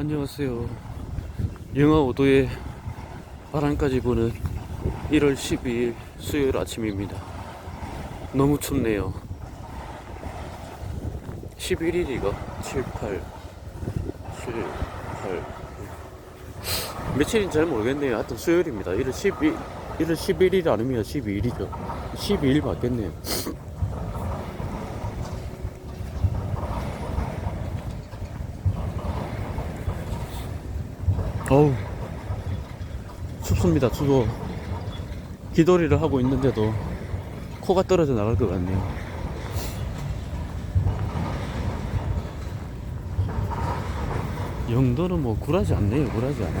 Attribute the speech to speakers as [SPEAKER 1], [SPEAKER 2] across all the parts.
[SPEAKER 1] 안녕하세요. 영하 5도에 바람까지 부는 1월 12일 수요일 아침입니다. 너무 춥네요. 11일이가 7, 8, 7, 8. 며칠인지 잘 모르겠네요. 하여튼 수요일입니다. 1월 12, 1월 11일 아니면 12일이죠. 12일 맞겠네요. 어우. 춥습니다 추워. 기도리를 하고 있는데도 코가 떨어져 나갈 것 같네요. 영도는 뭐 굴하지 않네요 굴하지 않아.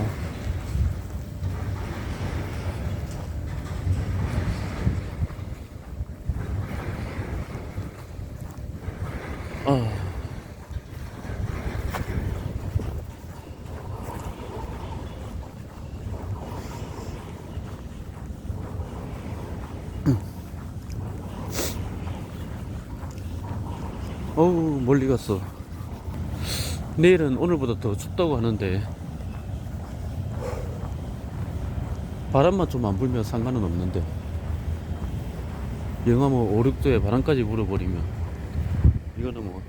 [SPEAKER 1] 아 어우 멀리 갔어. 내일은 오늘보다 더 춥다고 하는데. 바람만 좀 안 불면 상관은 없는데. 영하 뭐 5, 6도에 바람까지 불어버리면 이거는 뭐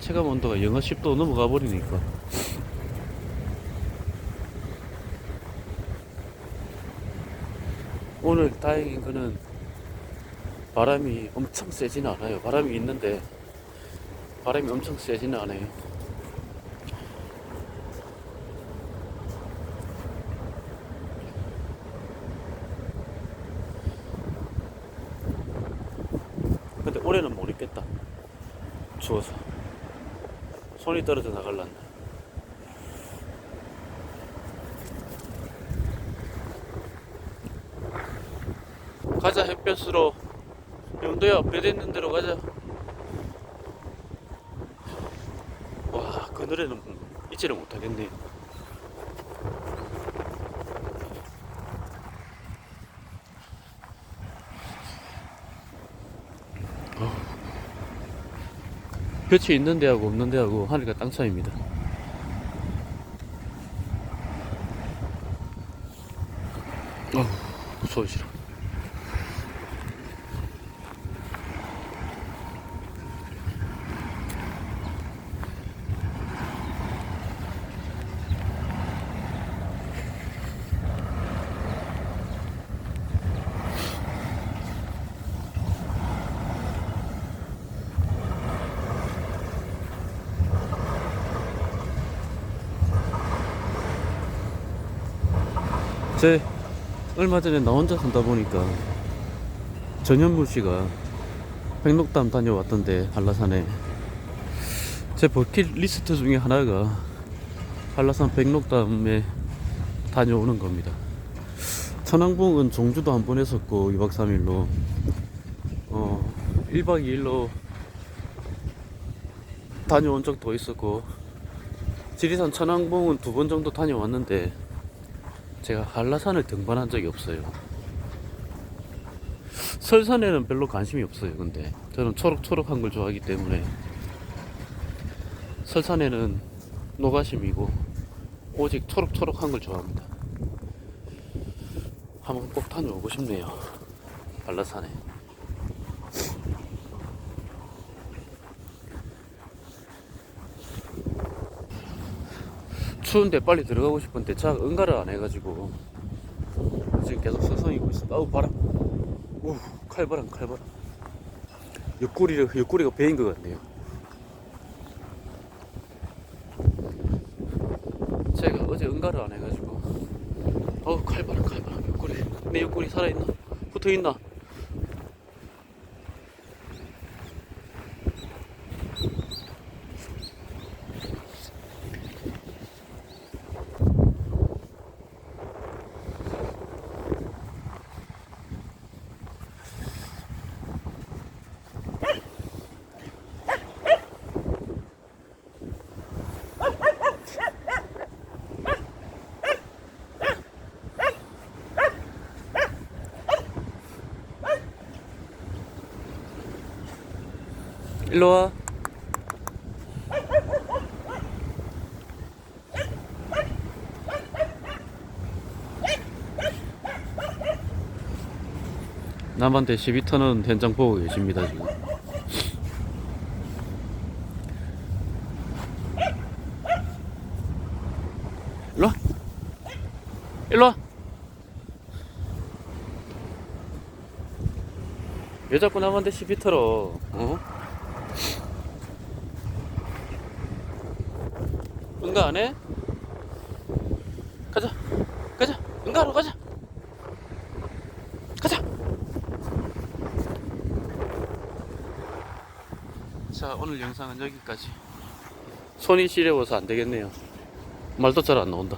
[SPEAKER 1] 체감 온도가 영하 10도 넘어가 버리니까. 오늘 다행인 거는 바람이 엄청 세지는 않아요. 바람이 있는데 바람이 엄청 세지는 않아요. 근데 올해는 못 입겠다. 추워서. 손이 떨어져 나갈란다. 가자 햇볕으로 영도야 배 됐는 대로 가자. 노래는 잊지를 못하겠네. 어. 볕이 있는 데하고 없는 데하고 하늘과 땅 차이입니다. 어우, 무서워 싫어. 제 얼마 전에 나 혼자 산다 보니까 전현무 씨가 백록담 다녀왔던데 한라산에 제 버킷 리스트 중에 하나가 한라산 백록담에 다녀오는 겁니다. 천왕봉은 종주도 한 번 했었고 2박 3일로 어 1박 2일로 다녀온 적도 있었고 지리산 천왕봉은 두 번 정도 다녀왔는데 제가 한라산을 등반한 적이 없어요. 설산에는 별로 관심이 없어요. 근데 저는 초록초록한 걸 좋아하기 때문에 설산에는 노가심이고 오직 초록초록한 걸 좋아합니다. 한번 꼭 다녀오고 싶네요. 한라산에. 추운데 빨리 들어가고 싶은데 차 응가를 안 해가지고 지금 계속 서성이고 있어. 아우 바람. 우 칼바람 칼바람. 옆구리를 옆구리가 베인 것 같네요. 제가 어제 응가를 안 해가지고 어우 칼바람 칼바람 옆구리 내 옆구리 살아있나? 붙어있나? 일로 와. 남한테 시비 터는 된장 보고 계십니다 지금. 일로 와. 일로 와. 왜 자꾸 남한테 시비 털어? 어? 응가 안 해? 가자. 가자. 응가하러 가자. 가자. 자 오늘 영상은 여기까지. 손이 시려워서 안 되겠네요. 말도 잘 안 나온다